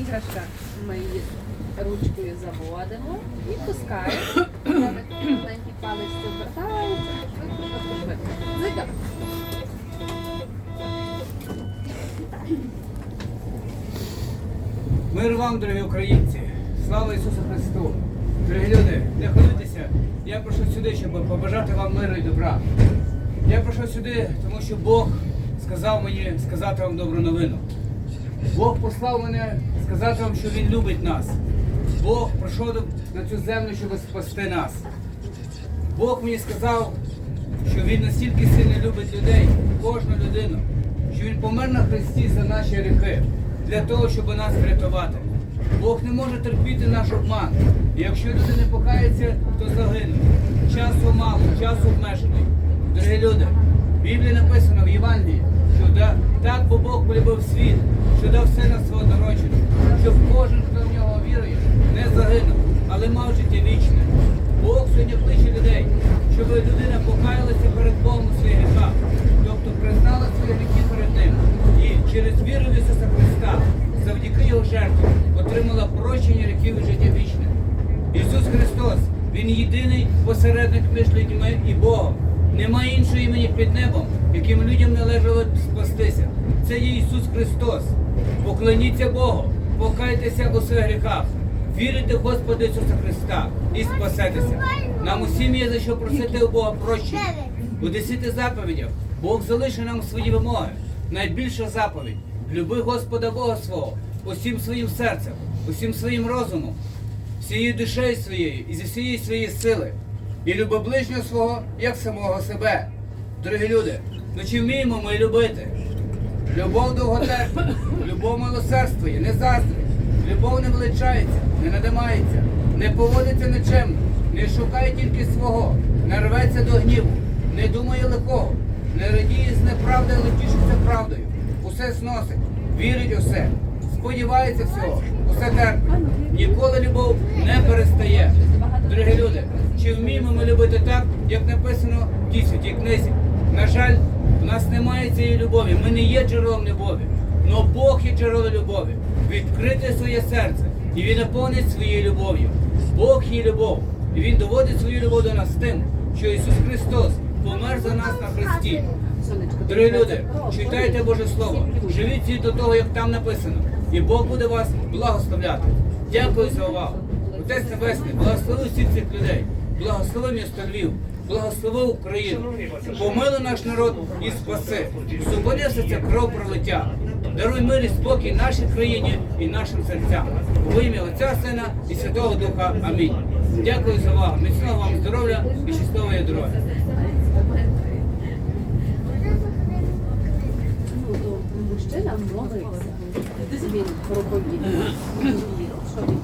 іграшка. Ми її ручкою заводимо і пускаємо. Маленький палець швидко. Зика. Мир вам, дорогі українці! Слава Ісусу Христу! Дорогі люди, не хвилюйтеся. Я прийшов сюди, щоб побажати вам миру і добра. Я прийшов сюди, тому що Бог сказав мені сказати вам добру новину. Бог послав мене сказати вам, що Він любить нас. Бог прийшов на цю землю, щоб спасти нас. Бог мені сказав, що Він настільки сильно любить людей, кожну людину, що Він помер на Христі за наші гріхи, для того, щоб нас врятувати. Бог не може терпіти наш обман. І якщо люди не покаються, то загинуть. Часу мало, час обмежений. Дорогі люди, в Біблії написано в Євангелії, що так бо Бог полюбив світ, що дав сина свого дорочення, щоб кожен, хто в нього вірує, не загинув, але мав життя вічне. Бог сьогодні кличе людей, щоб людина покаялася перед Богом у своїх гріхах, тобто признала свої гріхи перед ним. І через віру в Ісуса Христа, завдяки Його жертві, отримала прощення гріхів і життя вічне. Ісус Христос, Він єдиний посередник між людьми і Богом. Немає іншого імені під небом, яким людям належало спастися. Це є Ісус Христос. Поклоніться Богу, покайтеся у своїх гріхах, вірите в Господа Ісуса Христа і спасетеся. Нам усім є за що просити у Бога прощення. У десяти заповідях Бог залишив нам свої вимоги. Найбільша заповідь люби Господа Бога свого усім своїм серцем, усім своїм розумом, всією душею своєю і зі всієї своєї сили. І люби ближнього свого, як самого себе. Дорогі люди, ну чи вміємо ми любити? Любов довготерпить, любов милосердствує, не заздрить, любов не величається, не надимається, не поводиться нечемно, не шукає тільки свого, не рветься до гніву, не думає лихого, не радіє з неправди, але тішиться правдою. Усе сносить, вірить усе, сподівається всього, усе терпить. Ніколи любов не перестає. Дорогі люди, чи вміємо ми любити так, як написано в тій святій книзі? На жаль, у нас немає цієї любові. Ми не є джерелом любові. Но Бог є джерело любові. Відкрите своє серце, і він наповнить своєю любов'ю. Бог є любов. І Він доводить свою любов до нас тим, що Ісус Христос помер за нас на. Сонечко, Дорогі люди, читайте Боже Слово, живіть згідно того, як там написано, і Бог буде вас благословляти. Дякую за увагу. Отець Небесний, благослови всіх цих людей, благослови місто Львів, благослови Україну, помили наш народ і спаси. Зупини все це кров пролиття. Даруй мир і спокій нашій країні і нашим серцям. У ім'я Отця Сина і Святого Духа. Амінь. Дякую за увагу. Міцного вам здоров'я і щасливої дороги. Ну, мужчина молився. 주민그렇고이